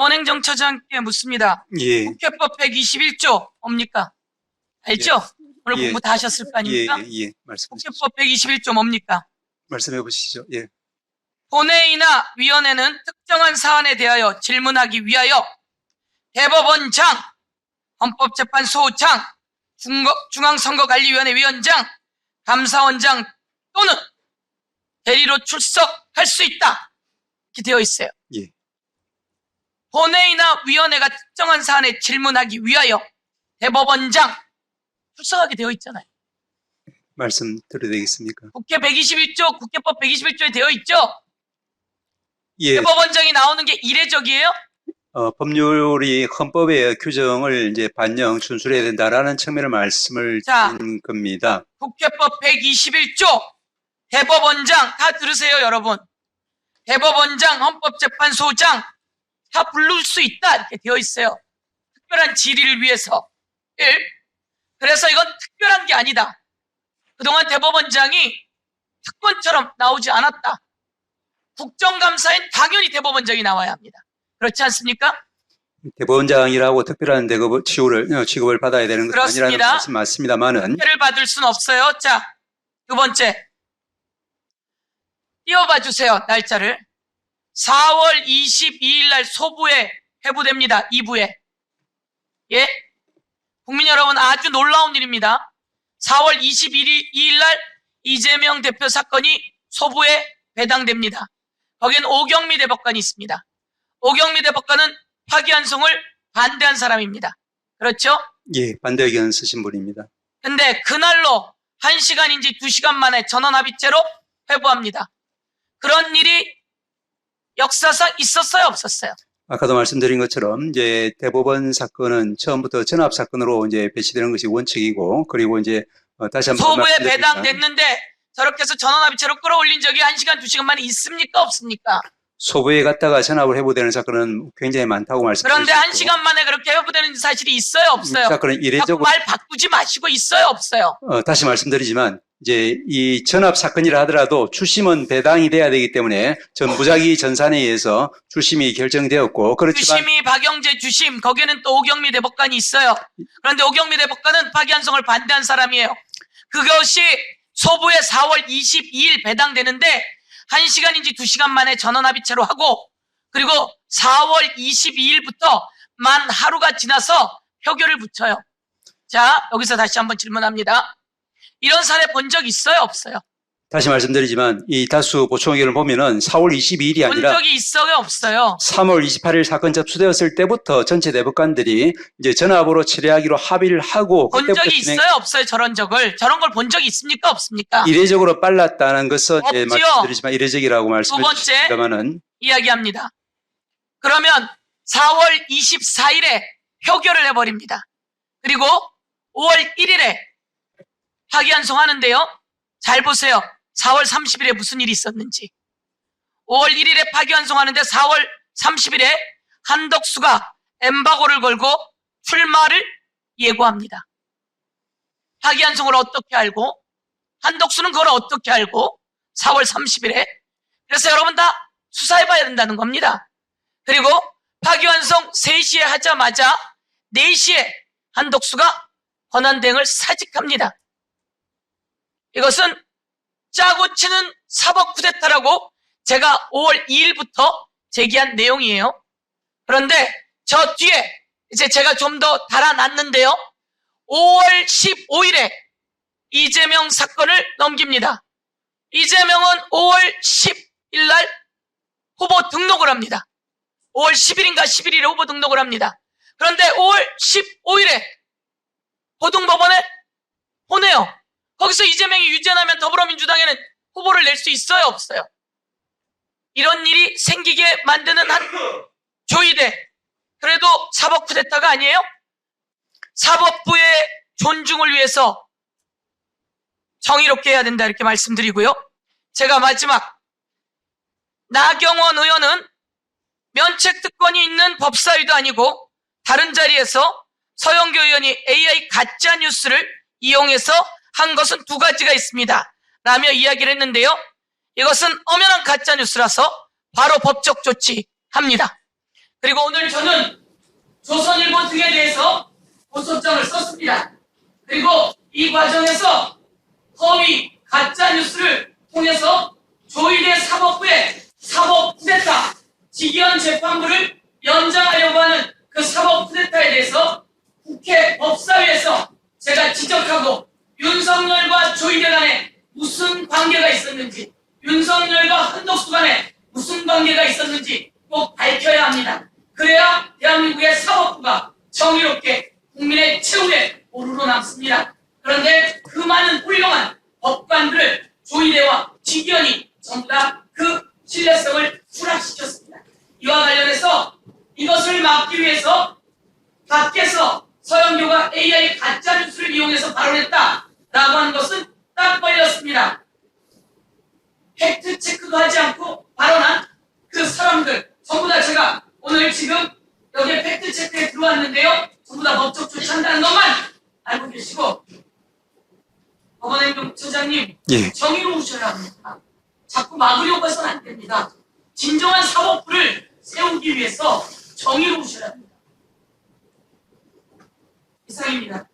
법원행정처장께 묻습니다. 예, 국회법 121조 뭡니까? 알죠? 오늘 예. 공부 다 하셨을 거 예, 아닙니까? 예, 예. 말씀하십시오. 국회법 121조 뭡니까? 말씀해 보시죠. 예. 본회의나 위원회는 특정한 사안에 대하여 질문하기 위하여 대법원장, 헌법재판소장, 중앙선거관리위원회 위원장, 감사원장 또는 대리로 출석할 수 있다. 이렇게 되어 있어요. 예. 본회의나 위원회가 특정한 사안에 질문하기 위하여 대법원장 출석하게 되어 있잖아요. 말씀 드려도 되겠습니까? 국회 121조, 국회법 121조에 되어 있죠? 예. 대법원장이 나오는 게 이례적이에요? 어, 법률이 헌법의 규정을 이제 반영 준수해야 된다라는 측면의 말씀을 자. 드린 겁니다. 국회법 121조 대법원장 다 들으세요 여러분 대법원장 헌법재판소장 다 부를 수 있다 이렇게 되어 있어요 특별한 질의를 위해서 1. 그래서 이건 특별한 게 아니다 그동안 대법원장이 특권처럼 나오지 않았다 국정감사엔 당연히 대법원장이 나와야 합니다 그렇지 않습니까? 대법원장이라고 특별한 대급 취급을 어, 취급을 받아야 되는 것은 아니라는 그렇습니다. 말씀 맞습니다만은 특혜를 받을 수는 없어요. 자, 두 번째. 띄워봐 주세요, 날짜를. 4월 22일 날 소부에 회부됩니다. 2부에. 예? 국민 여러분 아주 놀라운 일입니다. 4월 22일 날 이재명 대표 사건이 소부에 배당됩니다. 거기엔 오경미 대법관이 있습니다. 오경미 대법관은 파기환송을 반대한 사람입니다. 그렇죠? 예 반대 의견 쓰신 분입니다. 근데 그날로 1시간인지 2시간 만에 전원 합의체로 회부합니다. 그런 일이 역사상 있었어요, 없었어요? 아까도 말씀드린 것처럼 이제 대법원 사건은 처음부터 전압 사건으로 이제 배치되는 것이 원칙이고 그리고 이제 어, 다시 한번 소부에 말씀드리지만 배당됐는데 저렇게 해서 전원합의체로 끌어올린 적이 1시간, 2시간 만에 있습니까, 없습니까? 소부에 갔다가 전압을 회부되는 사건은 굉장히 많다고 말씀드렸고 그런데 1시간 만에 그렇게 회부되는 사실이 있어요, 없어요? 사건은 자꾸 이례적으로 말 바꾸지 마시고 있어요, 없어요? 어, 다시 말씀드리지만 이제 이 전압 사건이라 하더라도 추심은 배당이 돼야 되기 때문에 전 무작위 전산에 의해서 추심이 결정되었고 그렇지만 주심이 박영재 주심 거기에는 또 오경미 대법관이 있어요. 그런데 오경미 대법관은 파기환송을 반대한 사람이에요. 그것이 소부에 4월 22일 배당되는데 1시간인지 2시간 만에 전원 합의체로 하고 그리고 4월 22일부터 만 하루가 지나서 표결을 붙여요. 자 여기서 다시 한번 질문합니다. 이런 사례 본 적 있어요 없어요? 다시 말씀드리지만 이 다수 보충 의견을 보면은 4월 22일이 본 아니라 적이 있어요 없어요? 3월 28일 사건 접수되었을 때부터 전체 대법관들이 이제 전압으로 처리하기로 합의를 하고 본 그때부터 적이 진행- 있어요 없어요 저런 적을 저런 걸 본 적이 있습니까 없습니까? 이례적으로 빨랐다는 것은 이제 없지요. 말씀드리지만 이례적이라고 말씀해 번째. 주셨습니다만은 이야기합니다. 그러면 4월 24일에 표결을 해버립니다. 그리고 5월 1일에 파기환송하는데요. 잘 보세요. 4월 30일에 무슨 일이 있었는지. 5월 1일에 파기환송하는데 4월 30일에 한덕수가 엠바고를 걸고 출마를 예고합니다. 파기환송을 어떻게 알고 한덕수는 그걸 어떻게 알고 4월 30일에 그래서 여러분 다 수사해봐야 된다는 겁니다. 그리고 파기환송 3시에 하자마자 4시에 한독수가 권한대행을 사직합니다. 이것은 짜고 치는 사법 쿠데타라고 제가 5월 2일부터 제기한 내용이에요. 그런데 저 뒤에 이제 제가 좀 더 달아놨는데요. 5월 15일에 이재명 사건을 넘깁니다. 이재명은 5월 10일 날 후보 등록을 합니다. 5월 10일인가 11일에 후보 등록을 합니다. 그런데 5월 15일에 고등법원에 보내요. 거기서 이재명이 유죄나면 더불어민주당에는 후보를 낼 수 있어요, 없어요? 이런 일이 생기게 만드는 한 조이대. 그래도 사법 쿠데타가 아니에요? 사법부의 존중을 위해서 정의롭게 해야 된다 이렇게 말씀드리고요. 제가 마지막 나경원 의원은 면책 특권이 있는 법사위도 아니고 다른 자리에서 서영교 의원이 AI 가짜 뉴스를 이용해서 한 것은 두 가지가 있습니다. 라며 이야기를 했는데요. 이것은 엄연한 가짜 뉴스라서 바로 법적 조치합니다. 그리고 오늘 저는 조선일보 등에 대해서 고소장을 썼습니다. 그리고 이 과정에서 허위 가짜 뉴스를 통해서 조희대 사법부의 사법 쿠데타 직위원 재판부를 연장하려고 하는 그 사법 쿠데타에 대해서 국회 법사위에서 제가 지적하고 조희대 간에 무슨 관계가 있었는지 윤석열과 한덕수 간에 무슨 관계가 있었는지 꼭 밝혀야 합니다. 그래야 대한민국의 사법부가 정의롭게 국민의 최후에 오르러 남습니다. 그런데 그 많은 훌륭한 법관들을 조희대와 직위원이 전부 다 그 신뢰성을 추락시켰습니다. 이와 관련해서 이것을 막기 위해서 밖에서 서영교가 AI 가짜 뉴스를 이용해서 발언했다라고 하는 것은 딱 걸렸습니다. 팩트 체크도 하지 않고 발언한 그 사람들 전부 다 제가 오늘 지금 여기에 팩트 체크에 들어왔는데요. 전부 다 법적 조치한다는 것만 알고 계시고 법원행정처장님 예. 정의로우셔야 합니다. 자꾸 막으려고 해서는 안 됩니다. 진정한 사법부를 세우기 위해서 정의로우셔야 합니다. 이상입니다.